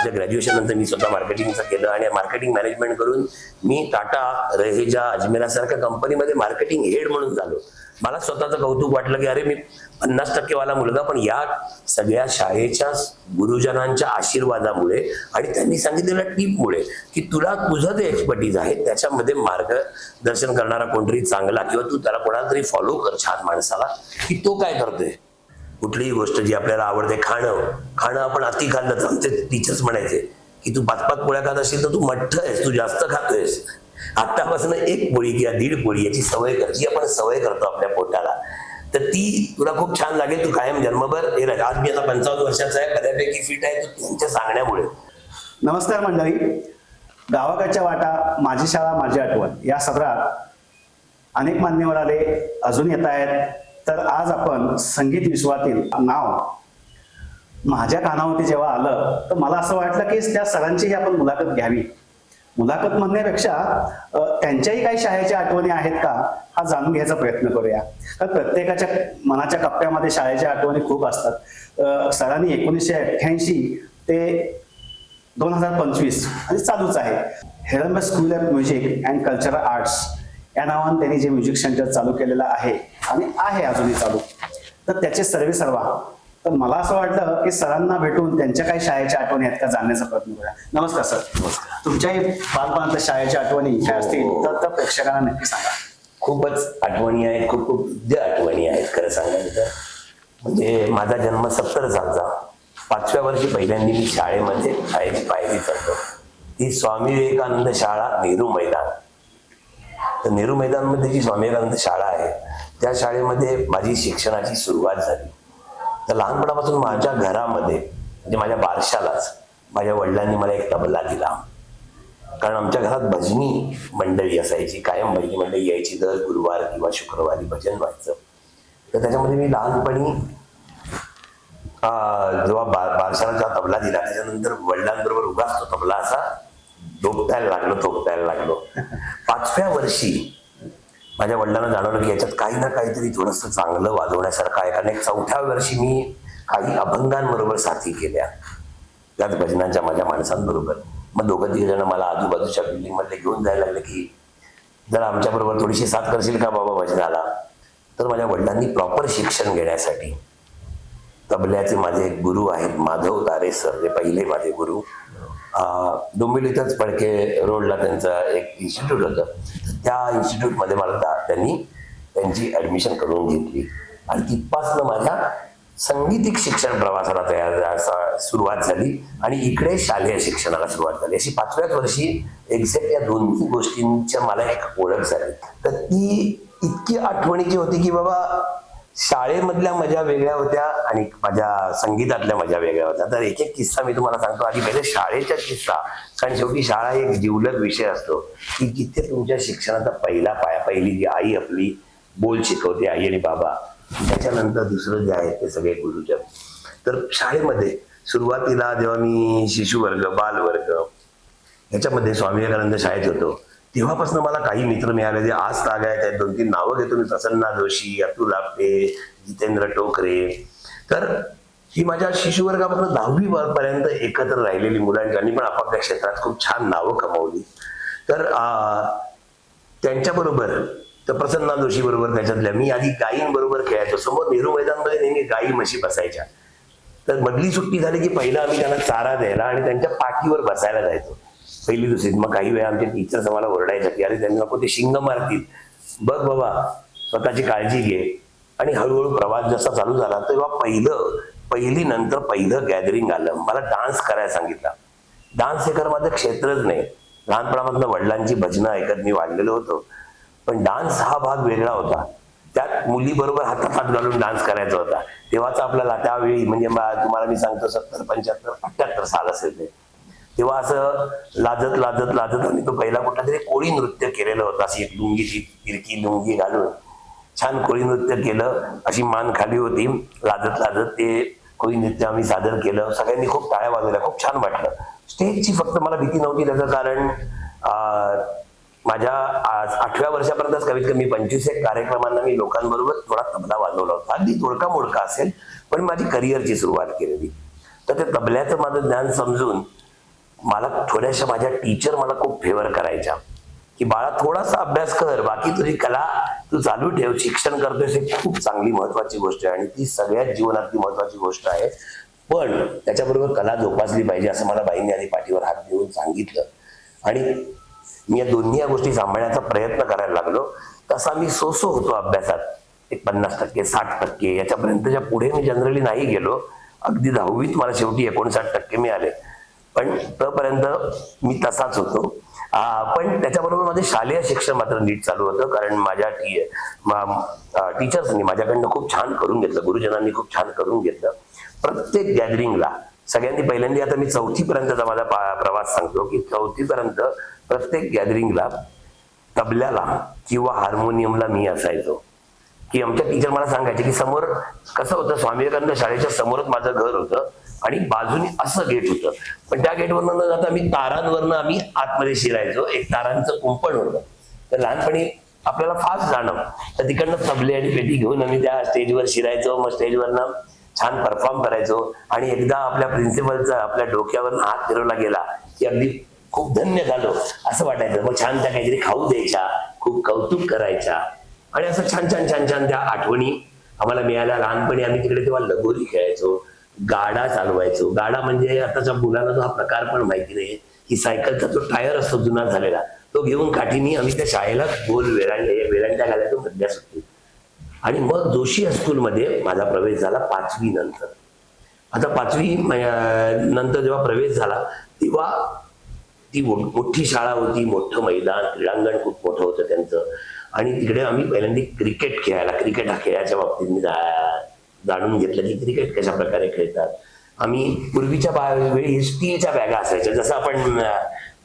माझ्या ग्रॅज्युएशन नंतर मी स्वतः मार्केटिंगचं केलं आणि मार्केटिंग मॅनेजमेंट करून मी टाटा रहेजा अजमेरासारख्या कंपनीमध्ये मार्केटिंग हेड म्हणून झालो. मला स्वतःचं कौतुक वाटलं की अरे मी पन्नास टक्केवाला मुलगा पण या सगळ्या शाळेच्या गुरुजनांच्या आशीर्वादामुळे आणि त्यांनी सांगितलेल्या टीपमुळे की तुला तुझं जे एक्सपर्टीज आहे त्याच्यामध्ये मार्गदर्शन करणारा कोणतरी चांगला किंवा तू त्याला कोणाला तरी फॉलो कर छान माणसाला की तो काय करतोय? कुठलीही गोष्ट जी आपल्याला आवडते खाणं. खाणं आपण अति खाल्लं तर आमचे टीचर्स म्हणायचे की तू पाच पाच पोळ्या खात असेल तर तू मठ्ठ आहेस तू जास्त खातोयस. आत्तापासून एक पोळी किंवा दीड पोळी याची सवय कर जी आपण सवय करतो आपल्या पोटाला. तर ती तुला खूप छान लागेल तू कायम जन्मभर हे राहील. आज मी आता पंचावन्न वर्षाचा आहे बऱ्यापैकी फिट आहे तू त्यांच्या सांगण्यामुळे. नमस्कार मंडळी. गावाकडच्या वाटा माझी शाळा माझी आठवण. या सत्रात अनेक मान्यवर आले अजून येत आहेत. तर आज आपण संगीत विश्वातील नाव माझ्या कानावरती जेव्हा आलं तर मला असं वाटलं की त्या सरांचीही आपण मुलाखत घ्यावी. मुलाखत म्हणण्यापेक्षा त्यांच्याही काही शाळेच्या आठवणी आहेत का? हा जाणून घ्यायचा प्रयत्न करूया. कारण प्रत्येकाच्या मनाच्या कप्प्यामध्ये शाळेच्या आठवणी खूप असतात. सरांनी एकोणीसशे अठ्ठ्याऐंशी ते दोन हजार पंचवीस आणि चालूच आहे. Heramb school of music and cultural arts. या नावाने त्यांनी जे म्युझिक सेंटर चालू केलेलं आहे आणि आहे अजूनही चालू. तर त्याचे सर्वे सर्वा. तर मला असं वाटलं की सरांना भेटून त्यांच्या काही शाळेच्या आठवणी आहेत का जाणण्याचा प्रयत्न करूया. नमस्कार सर. तुमच्याही बालपणातल्या शाळेच्या आठवणी काय असतील? तर त्या प्रेक्षकांना नक्की सांगा. खूपच आठवणी आहेत खूप खूप आठवणी आहेत खरं सांगायचं तर. म्हणजे माझा जन्म सत्तर सालचा. पाचव्या वर्षी पहिल्यांदा मी शाळेमध्ये शाळेची पायरी करतो ती स्वामी विवेकानंद शाळा नेहरू मैदान. तर नेहरू मैदानमध्ये जी स्वामी विवेकानंद शाळा आहे त्या शाळेमध्ये माझी शिक्षणाची सुरुवात झाली. तर लहानपणापासून माझ्या घरामध्ये म्हणजे माझ्या बारशालाच माझ्या वडिलांनी मला एक तबला दिला. कारण आमच्या घरात भजनी मंडळी असायची कायम भजनी मंडळी यायची दर गुरुवार किंवा शुक्रवारी भजन व्हायचं. तर त्याच्यामध्ये मी लहानपणी जेव्हा बा बारशाला तबला दिला त्याच्यानंतर वडिलांबरोबर उगाच तो तबला असा धोपतायला लागलो थोपटायला लागलो. पाचव्या वर्षी माझ्या वडिलांना जाणवलं की याच्यात काही ना काहीतरी थोडंसं चांगलं वाजवण्यासारखं आहे. कारण एक चौथ्या वर्षी मी काही अभंगांबरोबर साथी केल्या. त्याच भजनांच्या माझ्या माणसांबरोबर. मग दोघं तिघ जण मला आजूबाजूच्या बिल्डिंगमध्ये घेऊन जायला लागले की जर आमच्याबरोबर थोडीशी साथ करशील का बाबा भजनाला? तर माझ्या वडिलांनी प्रॉपर शिक्षण घेण्यासाठी तबल्याचे माझे एक गुरु आहेत माधव तारे सर जे पहिले माझे गुरु. डोंबिवलीतच पडके रोडला त्यांचं एक इन्स्टिट्यूट होतं. त्या इन्स्टिट्यूटमध्ये मला त्यांनी त्यांची ॲडमिशन करून घेतली. आणि तिथपासनं माझ्या संगीतिक शिक्षण प्रवासाला तयार असा सुरुवात झाली. आणि इकडे शालेय शिक्षणाला सुरुवात झाली. अशी पाचव्याच वर्षी एक्झॅक्ट या दोन्ही गोष्टींच्या मला एक ओळख झाली. तर ती इतकी आठवणीची होती की बाबा शाळेमधल्या मजा वेगळ्या होत्या आणि माझ्या संगीतातल्या मजा वेगळ्या होत्या. तर एक एक किस्सा मी तुम्हाला सांगतो. आधी पहिले शाळेचा किस्सा. कारण शेवटी शाळा एक जिवलग विषय असतो. की जिथे तुमच्या शिक्षणाचा पहिला पाया पहिली जी आई आपली बोल शिकवते आई आणि बाबा त्याच्यानंतर दुसरं जे आहे ते सगळे गुरुजन. तर शाळेमध्ये सुरुवातीला जेव्हा मी शिशुवर्ग बालवर्ग ह्याच्यामध्ये स्वामी विवेकानंद शाळेत होतो. तेव्हापासून मला काही मित्र मिळाले जे आज ताग आहेत त्यात दोन तीन नावं घेतो मी. प्रसन्ना जोशी अतुल आपटे जितेंद्र टोकरे. तर ही माझ्या शिशुवर्गापासून दहावी पर्यंत एकत्र राहिलेली मुलं ज्यांनी पण आपापल्या क्षेत्रात खूप छान नावं कमावली. तर त्यांच्याबरोबर तर प्रसन्ना जोशी बरोबर त्याच्यातल्या मी आधी गायींबरोबर खेळायचो. समोर नेहरू मैदानमध्ये नेहमी गायी म्हशी बसायच्या. तर मधली सुट्टी झाली की पहिला आम्ही त्यांना चारा द्यायला आणि त्यांच्या पाठीवर बसायला जायचो. पहिली दुसरी. मग काही वेळा आमचे टीचर्स आम्हाला ओरडायचे की अरे त्यांनी नको ते शिंग मारतील. बघ बाबा स्वतःची काळजी घे. आणि हळूहळू प्रवास जसा चालू झाला तेव्हा पहिलं पहिली नंतर पहिलं गॅदरिंग आलं. मला डान्स करायला सांगितला. डान्स हे खरं माझं क्षेत्रच नाही. लहानपणामधलं वडिलांची भजनं ऐकत मी वाढलेलो होतो. पण डान्स हा भाग वेगळा होता. त्यात मुली बरोबर हातात हात घालून डान्स करायचा होता. तेव्हाच आपल्याला त्यावेळी म्हणजे तुम्हाला मी सांगतो सत्तर पंच्याहत्तर अठ्याहत्तर साल असेल ते. तेव्हा असं लाजत लाजत लाजत आणि तो पहिला कुठला तरी कोळी नृत्य केलेलं होतं. अशी एक लुंगीची तिरकी लुंगी घालून छान कोळी नृत्य केलं. अशी मान खाली होती. लाजत लाजत ते कोळी नृत्य आम्ही सादर केलं. सगळ्यांनी खूप टाळ्या वाजवल्या. खूप छान वाटलं. स्टेजची फक्त मला भीती नव्हती त्याचं कारण माझ्या आठव्या वर्षापर्यंतच कमीत कमी पंचवीस एक कार्यक्रमांना मी लोकांबरोबर थोडा तबला वाजवला होता. अगदी तोडका मोडका असेल पण माझी करिअरची सुरुवात केलेली. तर ते तबल्याचं माझं ज्ञान समजून मला थोड्याशा माझ्या टीचर मला खूप फेवर करायच्या. की बाळा थोडासा अभ्यास कर बाकी तुझी कला तू चालू ठेव शिक्षण करतोयस ही खूप चांगली महत्वाची गोष्ट आहे आणि ती सगळ्यात जीवनातली महत्वाची गोष्ट आहे. पण त्याच्याबरोबर कला जोपासली पाहिजे असं मला बाईंनी आधी पाठीवर हात देऊन सांगितलं. आणि मी या दोन्ही या गोष्टी सांभाळण्याचा प्रयत्न करायला लागलो. तसा मी सोसो होतो अभ्यासात. एक पन्नास टक्के साठ टक्के याच्यापर्यंतच्या पुढे मी जनरली नाही गेलो. अगदी दहावीत मला शेवटी एकोणसाठ टक्के मिळाले. पण तोपर्यंत मी तसाच होतो. पण त्याच्याबरोबर माझे शालेय शिक्षण मात्र नीट चालू होतं कारण माझ्या टी टीचर्सनी माझ्याकडनं खूप छान करून घेतलं गुरुजनांनी खूप छान करून घेतलं. प्रत्येक गॅदरिंगला सगळ्यांनी पहिल्यांदा आता मी चौथी पर्यंतचा माझा प्रवास सांगतो की चौथी पर्यंत प्रत्येक गॅदरिंगला तबल्याला किंवा हार्मोनियमला मी असायचो. की आमच्या टीचर मला सांगायचे की समोर कसं होतं स्वामी विवेकानंद शाळेच्या समोरच माझं घर होतं. आणि बाजूने असं गेट होतं. पण त्या गेटवरनं न जाता आम्ही तारांवरनं आम्ही आतमध्ये शिरायचो. एक तारांचं कुंपण होतं. तर लहानपणी आपल्याला फास्ट जाणं. तर तिकडनं तबले आणि पेटी घेऊन आम्ही त्या स्टेजवर शिरायचो. मग स्टेजवरनं छान परफॉर्म करायचो. आणि एकदा आपल्या प्रिन्सिपलचा आपल्या डोक्यावर हात फिरवला गेला की अगदी खूप धन्य झालो असं वाटायचं. मग छान त्या काहीतरी खाऊ द्यायच्या खूप कौतुक करायच्या. आणि असं छान छान छान छान त्या आठवणी आम्हाला मिळाल्या. लहानपणी आम्ही तिकडे तेव्हा लगोरी खेळायचो. गाडा चालवायचो. गाडा म्हणजे आताच्या मुलांना तो हा प्रकार पण माहिती नाही की सायकलचा जो टायर असतो जुना झालेला तो घेऊन काठीनी आम्ही त्या शाळेला गोल वेरांडे वेरांड्या घालायचो मधल्या सुट्टीत आणि मग जोशी हायस्कूलमध्ये माझा प्रवेश झाला पाचवी नंतर. आता पाचवी नंतर जेव्हा प्रवेश झाला तेव्हा ती मोठी शाळा होती मोठं मैदान क्रीडांगण खूप मोठं होतं त्यांचं. आणि तिकडे आम्ही पहिल्यांदा क्रिकेट खेळायला क्रिकेट हा खेळाच्या बाबतीत मी जा- जाणून घेतलं की क्रिकेट कशा प्रकारे खेळतात. आम्ही पूर्वीच्या बा- वेळी स्टीलच्या बॅगा असायच्या. जसं आपण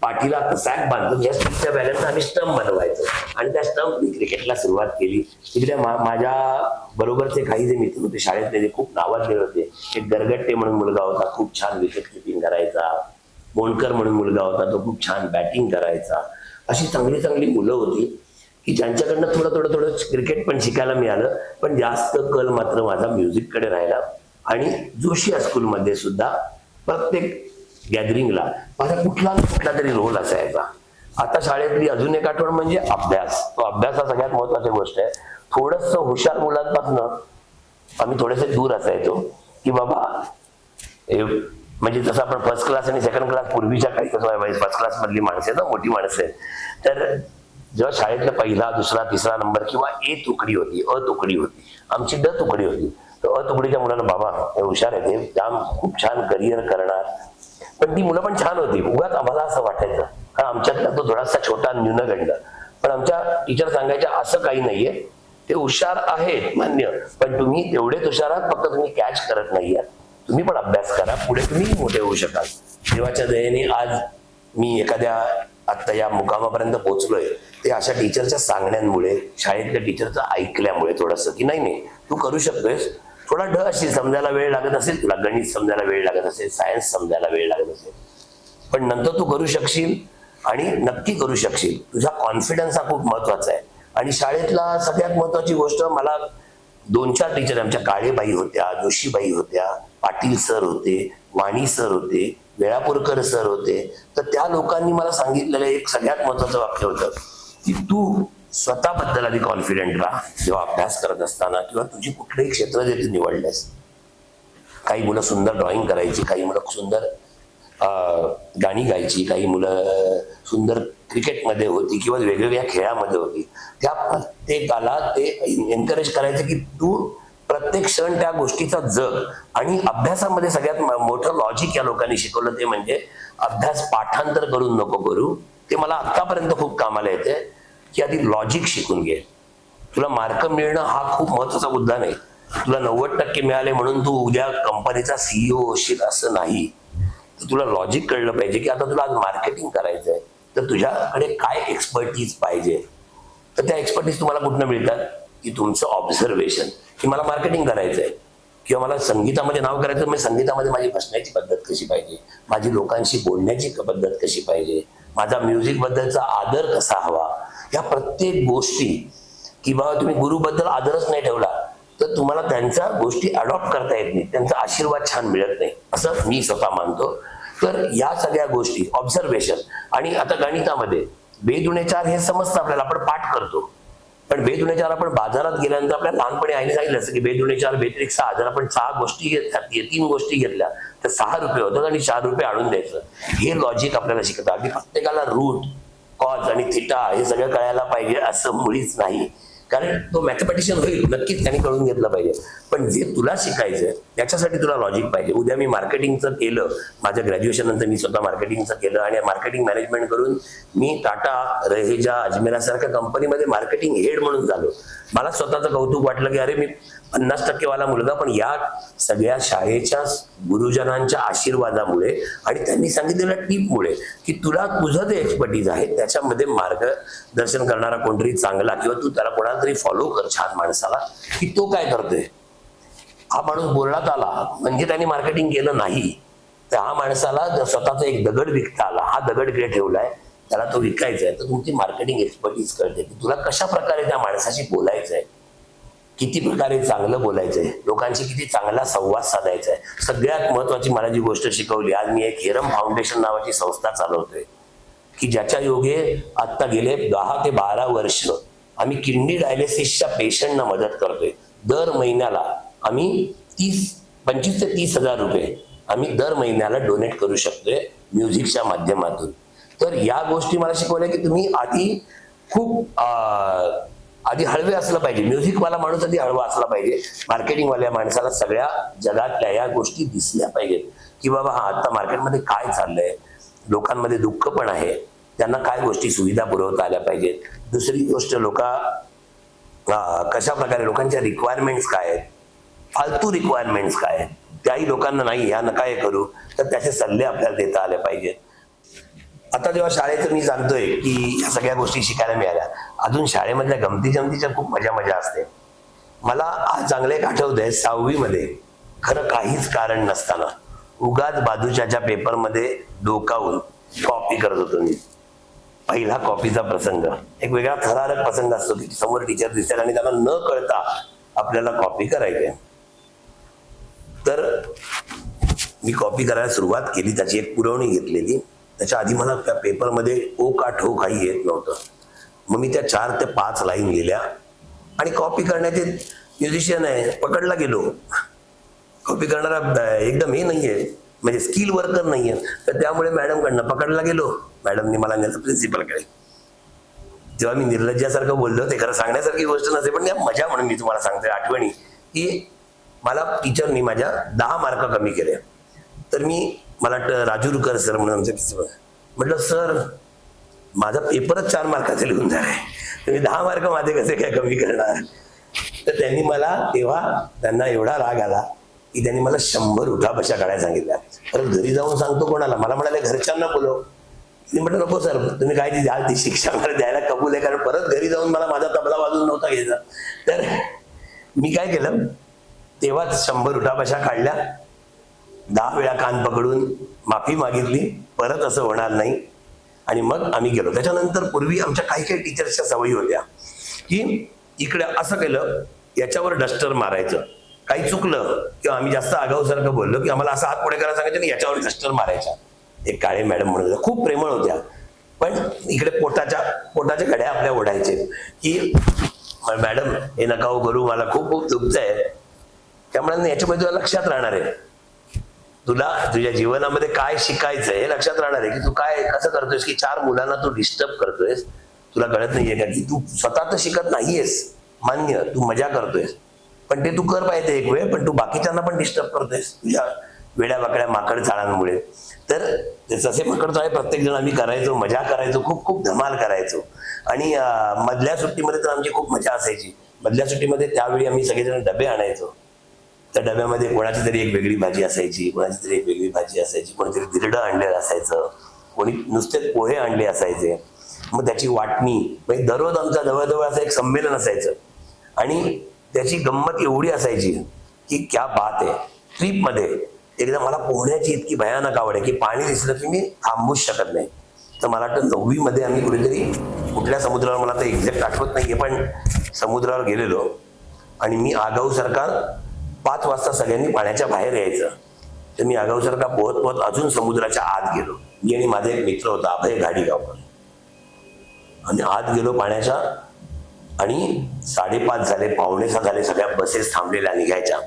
पाठीला सॅक बांधून या स्टीलच्या बॅगांना आम्ही स्टंप बनवायचो. आणि त्या स्टंपनी क्रिकेटला सुरुवात केली. तिकडे मा- माझ्या बरोबरचे काही जे मित्र होते शाळेतले जे खूप नावाजले होते. एक गरगट्टे म्हणून मुलगा होता. खूप छान विकेट किपिंग करायचा. मोणकर म्हणून मुलगा होता. तो खूप छान बॅटिंग करायचा. अशी चांगली चांगली मुलं होती. की ज्यांच्याकडनं थोडं थोडं थोडं क्रिकेट पण शिकायला मिळालं पण जास्त कल मात्र माझा म्युझिककडे राहिला. आणि जोशी हायस्कूलमध्ये सुद्धा प्रत्येक गॅदरिंगला माझा कुठला ना कुठला तरी रोल असायचा. आता शाळेतली अजून एक आठवण म्हणजे अभ्यास. तो अभ्यास हा सगळ्यात महत्वाची गोष्ट आहे. थोडस हुशार मुलांपासून आम्ही थोडेसे दूर असायचो की बाबा हे म्हणजे जसं आपण फर्स्ट क्लास आणि सेकंड क्लास पूर्वीच्या काही कसं फर्स्ट क्लास मधली माणसं आहेत ना मोठी माणसं आहेत. तर जेव्हा शाळेतला पहिला दुसरा तिसरा नंबर किंवा ए तुकडी होती अ तुकडी होती आमची ड तुकडी होती तर अ तुकडीच्या मुलांना बाबा हे हुशार आहे ते जाम खूप छान करिअर करणार. पण ती मुलं पण छान होती. उगाच आम्हाला असं वाटायचं. कारण आमच्यातला तो थोडासा छोटा न्यूनगंड पण आमच्या टीचर सांगायच्या असं काही नाहीये. ते हुशार आहेत मान्य. पण तुम्ही तेवढेच हुशार आहात फक्त तुम्ही कॅच करत नाही आहात तुम्ही पण अभ्यास करा. पुढे तुम्ही मोठे होऊ शकाल. देवाच्या दयेने आज मी एखाद्या आता या मुकामापर्यंत पोहोचलोय ते अशा टीचरच्या सांगण्यामुळे शाळेतल्या टीचरचं ऐकल्यामुळे थोडंसं की नाही नाही तू करू शकतोयस. थोडा ढ अशी समजायला वेळ लागत असेल तुला गणित समजायला वेळ लागत असेल सायन्स समजायला वेळ लागत असेल. पण नंतर तू करू शकशील आणि नक्की करू शकशील. तुझा कॉन्फिडन्स हा खूप महत्त्वाचा आहे. आणि शाळेतला सगळ्यात महत्वाची गोष्ट मला दोन चार टीचर आमच्या काळेबाई होत्या जोशीबाई होत्या पाटील सर होते वाणी सर होते वेळापूरकर सर होते तर त्या लोकांनी मला सांगितलेलं एक सगळ्यात महत्वाचं वाक्य होतं की तू स्वतःबद्दल आधी कॉन्फिडेंट राहा जेव्हा अभ्यास करत असताना किंवा तुझी कुठलंही क्षेत्र जे तू निवडलंस काही मुलं सुंदर ड्रॉइंग करायची काही मुलं सुंदर गाणी गायची काही मुलं सुंदर क्रिकेटमध्ये होती किंवा वेगवेगळ्या खेळामध्ये होती. त्या प्रत्येकाला ते एनकरेज करायचं की तू प्रत्येक क्षण त्या गोष्टीचा जग. आणि अभ्यासामध्ये सगळ्यात मोठं लॉजिक या लोकांनी शिकवलं ते म्हणजे अभ्यास पाठांतर करून नको करू. ते मला आतापर्यंत खूप कामाला येते की आधी लॉजिक शिकून घे. तुला मार्क मिळणं हा खूप महत्त्वाचा मुद्दा नाही. तुला नव्वद टक्के मिळाले म्हणून तू उद्या कंपनीचा सीईओ होशील असं नाही. तर तुला लॉजिक कळलं पाहिजे की आता तुला आज मार्केटिंग करायचंय. तर तुझ्याकडे काय एक्सपर्टीज पाहिजे? तर त्या एक्सपर्टीज तुम्हाला कुठनं मिळतात? की तुमचं ऑब्झर्वेशन की मला मार्केटिंग करायचंय. किंवा मला संगीतामध्ये नाव करायचं म्हणजे संगीतामध्ये माझी बसण्याची पद्धत कशी पाहिजे? माझी लोकांशी बोलण्याची पद्धत कशी पाहिजे? माझा म्युझिक बद्दलचा आदर कसा हवा? या प्रत्येक गोष्टी की बाबा तुम्ही गुरुबद्दल आदरच नाही ठेवला तर तुम्हाला त्यांच्या गोष्टी अडॉप्ट करता येत नाही. त्यांचा आशीर्वाद छान मिळत नाही. असं मी स्वतः मानतो. तर या सगळ्या गोष्टी ऑब्झर्वेशन आणि आता गणितामध्ये बेदुणे चार हे समजतं आपल्याला. आपण पाठ करतो. पण बेदुनेचार आपण बाजारात गेल्यानंतर आपल्या लहानपणी आईने सांगितलं असतं की बेदुनेचार बेत्रिक सहा जर आपण सहा गोष्टी घेतल्या तीन गोष्टी घेतल्या तर सहा रुपये होतात आणि चार रुपये आणून द्यायचं. हे लॉजिक आपल्याला शिकतं अगदी प्रत्येकाला रूट कॉज आणि थिटा हे सगळं कळायला पाहिजे असं मुळीच नाही. कारण तो मॅथमॅटिशियन होईल नक्कीच त्यांनी कळून घेतला पाहिजे. पण जे तुला शिकायचंय त्याच्यासाठी तुला लॉजिक पाहिजे. उद्या मी मार्केटिंगचं केलं माझ्या ग्रॅज्युएशन नंतर मी स्वतः मार्केटिंगचं केलं आणि मार्केटिंग मॅनेजमेंट करून मी टाटा रहेजा अजमेरासारख्या कंपनीमध्ये मार्केटिंग हेड म्हणून झालो. मला स्वतःचं कौतुक वाटलं की अरे मी पन्नास टक्केवाला मुलगा पण या सगळ्या शाळेच्या गुरुजनांच्या आशीर्वादामुळे आणि त्यांनी सांगितलेल्या टीपमुळे की तुला तुझं जे एक्सपर्टीज आहे त्याच्यामध्ये मार्गदर्शन करणारा कोणतरी चांगला किंवा तू त्याला कोणाला तरी फॉलो कर छान माणसाला की तो काय करतोय? हा माणूस बोलण्यात आला म्हणजे त्यांनी मार्केटिंग केलं नाही. तर हा माणसाला जर स्वतःचा एक दगड विकता आला हा दगड इकडे ठेवलाय त्याला तो विकायचा आहे तर तुमची मार्केटिंग एक्सपर्टीज कळते की तुला कशा प्रकारे त्या माणसाशी बोलायचं आहे किती प्रकारे चांगलं बोलायचंय. लोकांशी किती चांगला संवाद साधायचा आहे सगळ्यात महत्वाची मला जी गोष्ट शिकवली आज मी एक हेरम फाउंडेशन नावाची संस्था चालवतोय. की ज्याच्या योगे आता गेले दहा ते बारा वर्ष आम्ही किडनी डायलिसिसच्या पेशंटना मदत करतोय. दर महिन्याला आम्ही तीस पंचवीस ते तीस हजार रुपये आम्ही दर महिन्याला डोनेट करू शकतोय म्युझिकच्या माध्यमातून. तर या गोष्टी मला शिकवल्या की तुम्ही आधी खूप आधी हळवे असलं पाहिजे. म्युझिकवाला माणूस आधी हळवा असला पाहिजे. मार्केटिंगवाल्या माणसाला सगळ्या जगातल्या या गोष्टी दिसल्या पाहिजेत. की बाबा हा आता मार्केटमध्ये काय चाललंय? लोकांमध्ये दुःख पण आहे. त्यांना काय गोष्टी सुविधा पुरवता आल्या पाहिजेत? दुसरी गोष्ट लोक कशा प्रकारे लोकांच्या रिक्वायरमेंट्स काय आहेत? फालतू रिक्वायरमेंट्स काय आहेत? त्याही लोकांना नाही या नका हे करू. तर त्याचे सल्ले आपल्याला देता आले पाहिजेत. आता जेव्हा शाळेत मी जाणतोय की या सगळ्या गोष्टी शिकायला मिळाल्या. अजून शाळेमधल्या गमती जमतीच्या खूप मजा मजा असते. मला आज चांगले एक आठवतंय सहावी मध्ये खरं काहीच कारण नसताना. उगाच बाजूच्या पेपरमध्ये डोकावून कॉपी करत होतो मी. पहिला कॉपीचा प्रसंग. एक वेगळा थरारक प्रसंग असतो की समोर टीचर दिसेल आणि त्यांना न कळता आपल्याला कॉपी करायची आहे. तर मी कॉपी करायला सुरुवात केली त्याची एक पुरवणी घेतलेली. त्याच्या आधी मला त्या पेपरमध्ये ओ का ठो काही येत नव्हतं. मग मी त्या चार ते पाच लाईन लिहिल्या आणि कॉपी करण्याचे म्युझिशियन आहे पकडला गेलो. कॉपी करणारा एकदम हे नाही आहे म्हणजे स्किल वर्कर नाही आहे तर त्यामुळे मॅडमकडनं पकडला गेलो. मॅडमनी मला नेलं प्रिन्सिपलकडे जेव्हा मी निर्लज्जासारखं बोललो ते खरं सांगण्यासारखी गोष्ट नसते पण या मजा म्हणून मी तुम्हाला सांगते आठवणी की मला टीचरनी माझ्या दहा मार्क कमी केले. तर मी मला वाटतं राजूरकर सर म्हणून आमचं म्हटलं सर माझा पेपरच चार मार्काचा लिहून झालाय तुम्ही दहा मार्क माझे कसे काय कमी करणार? तर त्यांनी मला तेव्हा त्यांना एवढा राग आला की त्यांनी मला शंभर उठा बशा काढायला सांगितल्या. परत घरी जाऊन सांगतो कोणाला? मला म्हणाले घरच्यांना बोलव. मी म्हटलं नको सर तुम्ही काय ती द्याल ती शिक्षा मला द्यायला कबूल आहे? कारण परत घरी जाऊन मला माझा तबला वाजून नव्हता घ्यायचा. तर मी काय केलं? तेव्हाच शंभर उठाबशा काढल्या. दहा वेळा कान पकडून माफी मागितली परत असं होणार नाही. आणि मग आम्ही गेलो. त्याच्यानंतर पूर्वी आमच्या काही काही टीचर्सच्या सवयी होत्या की इकडे असं केलं याच्यावर डस्टर मारायचं. काही चुकलं किंवा आम्ही जास्त आगाऊसारखं बोललो की आम्हाला असं हात पुढे करायला सांगायचं आणि याच्यावर डस्टर मारायचा. एक काळे मॅडम म्हणत होत्या. खूप प्रेमळ होत्या. पण इकडे पोटाच्या पोटाच्या घड्या आपल्या ओढायचे. की मॅडम हे नका हो करू मला खूप खूप दुखतंय. त्यामुळे याच्यामध्ये तुला लक्षात राहणार आहे. तुला तुझ्या जीवनामध्ये काय शिकायचंय हे लक्षात राहणार आहे की तू काय कसं करतोयस की चार मुलांना तू डिस्टर्ब करतोयस? तुला कळत नाहीये का की तू स्वतः तर शिकत नाहीयेस. मान्य तू मजा करतोयस. पण ते तू कर पाहिजे एक वेळ पण तू बाकीच्यांना पण डिस्टर्ब करतोयस. तुझ्या वेड्या वाकड्या माकड झाडांमुळे. तर जसे पकडतो आहे प्रत्येक जण आम्ही करायचो मजा करायचो खूप खूप धमाल करायचो. आणि मधल्या सुट्टीमध्ये तर आमची खूप मजा असायची. मधल्या सुट्टीमध्ये त्यावेळी आम्ही सगळेजण डबे आणायचो. त्या डब्यामध्ये कोणाची तरी एक वेगळी भाजी असायची कोणाची तरी एक वेगळी भाजी असायची कोणीतरी दिरडं आणलेलं असायचं कोणी नुसते पोहे आणले असायचे. मग त्याची वाटणी म्हणजे दररोज आमचा जवळजवळ असं एक संमेलन असायचं. आणि त्याची गंमत एवढी असायची की क्या बात आहे. ट्रीपमध्ये एकदा मला पोहण्याची इतकी भयानक आवड आहे की पाणी दिसलं की मी थांबूच शकत नाही. तर मला वाटतं नववीमध्ये आम्ही कुठेतरी कुठल्या समुद्रावर मला तर एक्झॅक्ट आठवत नाही आहे पण समुद्रावर गेलेलो. आणि मी आगाऊ सरकार पाच वाजता सगळ्यांनी पाण्याच्या बाहेर यायचं. तर मी आगाऊसारखा पोहत पोहत अजून समुद्राच्या आत गेलो. मी आणि माझा एक मित्र होता अभय गाडीगावकर. आणि आत गेलो पाण्याच्या आणि साडेपाच झाले पावणे सहा झाले सगळ्या बसेस थांबलेल्या निघायच्या.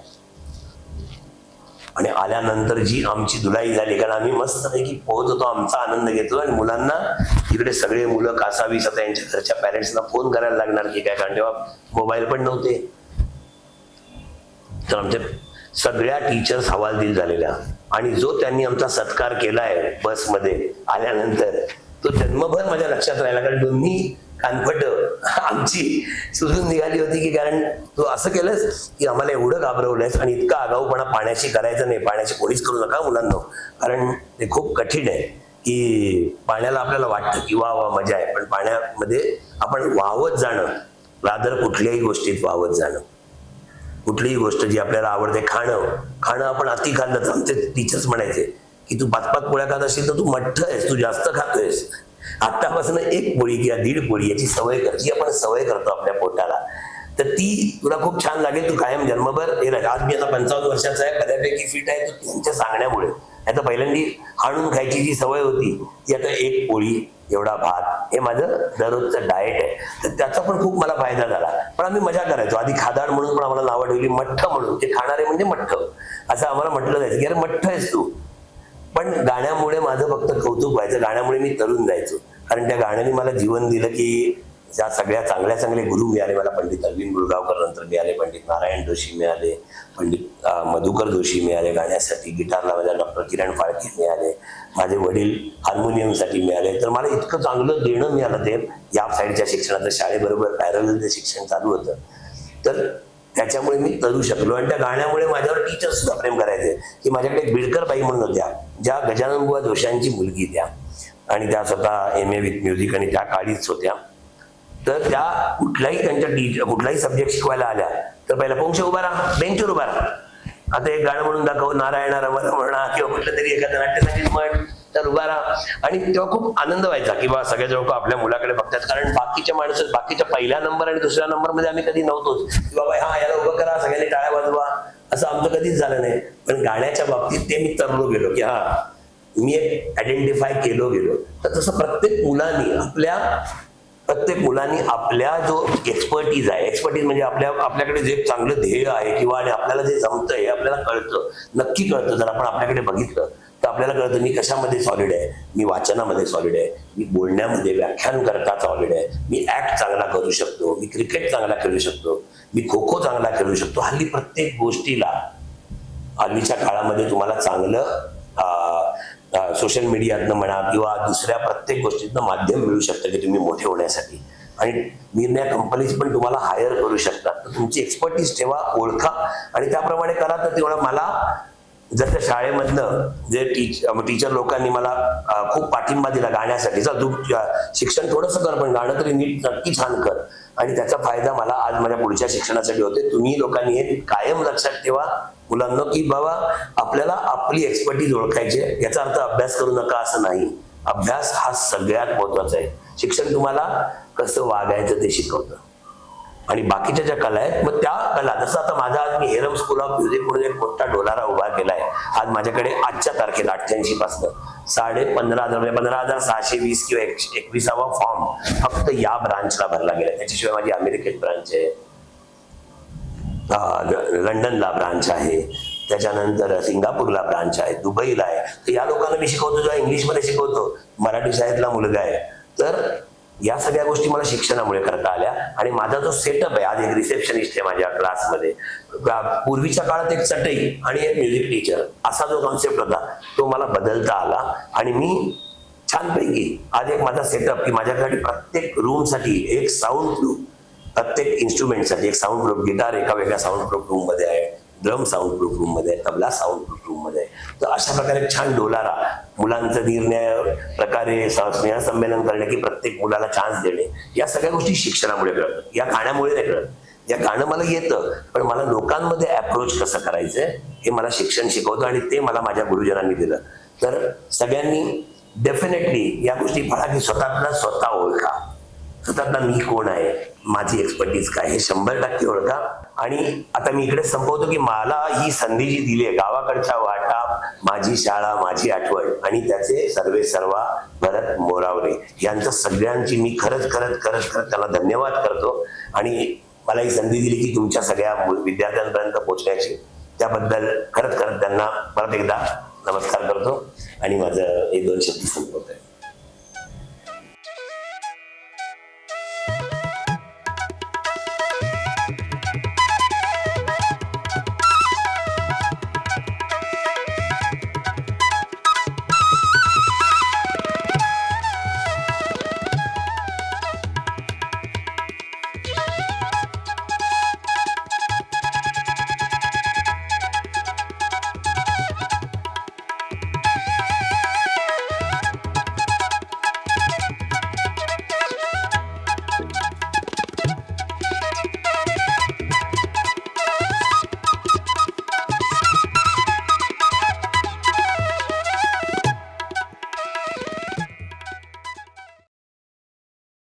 आणि आल्यानंतर जी आमची धुलाई झाली कारण आम्ही मस्तपैकी पोहत होतो आमचा आनंद घेतो आणि मुलांना तिकडे सगळे मुलं कासावीस आता यांच्या घरच्या पॅरेंट्सना फोन करायला लागणार की काय? कारण तेव्हा मोबाईल पण नव्हते. तर आमच्या सगळ्या टीचर्स हवालदिल झालेल्या. आणि जो त्यांनी आमचा सत्कार केलाय बसमध्ये आल्यानंतर तो जन्मभर माझ्या लक्षात राहिला. कारण दोन्ही कानफट आमची सुजून निघाली होती की कारण तू असं केलंस की आम्हाला एवढं घाबरवलंयस आणि इतका आगाऊपणा पाण्याशी करायचं नाही. पाण्याची कोणीच करू नका मुलांना. कारण ते खूप कठीण आहे की पाण्याला आपल्याला वाटतं की वा वा मजा आहे. पण पाण्यामध्ये आपण वाहवत जाणं रादर कुठल्याही गोष्टीत वाहवत जाणं. कुठलीही गोष्ट जी आपल्याला आवडते खाणं. खाणं आपण अति खाल्लं तर आमचे टीचर्स म्हणायचे की तू पाच पाच पोळ्या खात असशील तर तू मठ्ठ आहेस तू जास्त खातोयस. आतापासून एक पोळी किंवा दीड पोळी याची सवय कर जी आपण सवय करतो आपल्या पोटाला. तर ती तुला खूप छान लागेल तू कायम जन्मभर हे राह आज मी आता पंचावन्न वर्षाचा आहे बऱ्यापैकी फिट आहे तो त्यांच्या सांगण्यामुळे. आता पहिल्यांदी हाणून खायची जी सवय होती ती आता एक पोळी एवढा भात हे माझं दररोजचं डाएट आहे. तर त्याचा पण खूप मला फायदा झाला. पण आम्ही मजा करायचो. आधी खादाड म्हणून पण आम्हाला नावं ठेवली मठ्ठ म्हणून. ते खाणारे म्हणजे मठ्ठ. असं आम्हाला म्हटलं जायचं की अरे मठ्ठ आहेस तू. पण गाण्यामुळे माझं फक्त कौतुक व्हायचं. गाण्यामुळे मी तरुण जायचो. कारण त्या गाण्याने मला जीवन दिलं की ज्या सगळ्या चांगल्या चांगले गुरु मिळाले मला पंडित अरविंद गुळगावकर नंतर मिळाले पंडित नारायण जोशी मिळाले पंडित मधुकर जोशी मिळाले गाण्यासाठी गिटारला माझ्या डॉक्टर किरण फाळके मिळाले माझे वडील हार्मोनियमसाठी मिळाले. तर मला इतकं चांगलं देणं मिळालं ते या साईडच्या शिक्षणाचं शाळेबरोबर पॅरल ते शिक्षण चालू होतं. तर त्याच्यामुळे मी करू शकलो आणि त्या गाण्यामुळे माझ्यावर टीचर सुद्धा प्रेम करायचे की माझ्याकडे बिडकर बाई म्हणून होत्या ज्या गजानन बुवा जोशांची मुलगी त्या आणि त्या स्वतः एम ए विथ म्युझिक आणि त्या काळीच होत्या. तर त्या कुठल्याही त्यांच्या कुठलाही सब्जेक्ट शिकवायला आल्या तर पहिला पोंक्ष उभा राहा बेंचवर उभा राहा. आता एक गाणं म्हणून दाखव नारायण रमण म्हणा किंवा कुठलं तरी एखादं नाट्यसंगीत म्हण तर उभा राहा. आणि तेव्हा खूप आनंद व्हायचा की बा सगळे लोक आपल्या मुलाकडे बघतात. कारण बाकीच्या माणसं बाकीच्या पहिल्या नंबर आणि दुसऱ्या नंबरमध्ये आम्ही कधी नव्हतोच. की बाबा हा याला उभं करा सगळ्यांनी टाळ्या वाजवा. असं आमचं कधीच झालं नाही. पण गाण्याच्या बाबतीत ते मी तरलो गेलो की हा मी एक आयडेंटिफाय केलो गेलो. तर तसं प्रत्येक मुलांनी आपल्या प्रत्येक मुलांनी आपल्या जो एक्सपर्टीज आहे एक्सपर्टीज म्हणजे आपल्या आपल्याकडे जे चांगलं ध्येय आहे किंवा आणि आपल्याला जे जमतं हे आपल्याला कळतं नक्की कळतं. जर आपण आपल्याकडे बघितलं तर आपल्याला कळतं मी कशामध्ये सॉलिड आहे? मी वाचनामध्ये सॉलिड आहे. मी बोलण्यामध्ये व्याख्यान करता सॉलिड आहे. मी ऍक्ट चांगला करू शकतो. मी क्रिकेट चांगला खेळू शकतो. मी खो खो चांगला खेळू शकतो. हल्ली प्रत्येक गोष्टीला हल्लीच्या काळामध्ये तुम्हाला चांगलं सोशल मीडियातनं म्हणा किंवा दुसऱ्या प्रत्येक गोष्टीतनं माध्यम मिळू शकतं की तुम्ही मोठे होण्यासाठी. आणि निर्णय कंपनीज पण तुम्हाला हायर करू शकतात. तर तुमची एक्सपर्टीज ठेवा ओळखा. आणि त्याप्रमाणे करा तर तेवढं मला जसं शाळेमधनं जे टीच टीचर लोकांनी मला खूप पाठिंबा दिला गाण्यासाठी चल तू शिक्षण थोडंसं कर पण गाणं तरी नीट नक्की छान कर. आणि त्याचा फायदा मला आज माझ्या पुढच्या शिक्षणासाठी होते तुम्ही लोकांनी हे कायम लक्षात ठेवा. मुलांना की बाबा आपल्याला आपली एक्सपर्टीज ओळखायची याचा अर्थ अभ्यास करू नका असं नाही. अभ्यास हा सगळ्यात महत्त्वाचा आहे. शिक्षण तुम्हाला कसं वागायचं ते शिकवतं. आणि बाकीच्या ज्या कला आहेत मग त्या कला जसं आता माझा आज मी हेरम स्कूल ऑफ म्युझिक म्हणून एक मोठा डोलारा उभा केलाय. आज माझ्याकडे आजच्या तारखेला अठ्ठ्याऐंशी पासून. साडे पंधरा हजार म्हणजे पंधरा हजार सहाशे वीस किंवा एक- एकविसावा फॉर्म फक्त या ब्रांचला भरला गेला त्याच्याशिवाय माझी अमेरिकेत ब्रांच आहे. लंडनला ब्रांच आहे. त्याच्यानंतर सिंगापूरला ब्रांच आहे. दुबईला आहे. तर या लोकांना मी शिकवतो जेव्हा इंग्लिशमध्ये शिकवतो. मराठी शाळेतला मुलगा आहे. तर या सगळ्या गोष्टी मला शिक्षणामुळे करता आल्या. आणि माझा जो सेटअप आहे आज एक रिसेप्शनिस्ट आहे माझ्या क्लासमध्ये पूर्वीच्या काळात एक चटई आणि एक म्युझिक टीचर असा जो कॉन्सेप्ट होता तो मला बदलता आला. आणि मी छानपैकी आज एक माझा सेटअप की माझ्याकडे प्रत्येक रूमसाठी एक साऊंड प्रूफ प्रत्येक इन्स्ट्रुमेंटसाठी एक साऊंड प्रूफ गिटार एका वेगळ्या साऊंड प्रूफ रूममध्ये आहे. ड्रम साऊंड प्रूफ रूममध्ये आहे तबला साऊंड प्रूफ रूममध्ये आहे. तर अशा प्रकारे छान डोलारा मुलांचं निर्णय प्रकारे स्नेहसंमेलन करणे की प्रत्येक मुलाला चान्स देणे या सगळ्या गोष्टी शिक्षणामुळे कळत या गाण्यामुळे नाही कळत. या गाणं मला येतं पण मला लोकांमध्ये अप्रोच कसं करायचं हे मला शिक्षण शिकवतं आणि ते मला माझ्या गुरुजनांनी दिलं. तर सगळ्यांनी डेफिनेटली या गोष्टी फळा की स्वतःला स्वतः ओळखा. आता मी कोण आहे? माझी एक्सपर्टीज काय हे शंभर टक्के ओळखा. आणि आता मी इकडे संपवतो की मला ही संधी जी दिली आहे गावाकडच्या वाटा माझी शाळा माझी आठवण आणि त्याचे सर्वे सर्वा भरत मोरावरे यांचं सगळ्यांची मी खरंच खरंच खरंच खरंच त्यांना धन्यवाद करतो. आणि मला ही संधी दिली की तुमच्या सगळ्या विद्यार्थ्यांपर्यंत पोहोचण्याची. त्याबद्दल खरंच खरंच त्यांना परत एकदा नमस्कार करतो. आणि माझं एक दोन शब्द संपवत आहे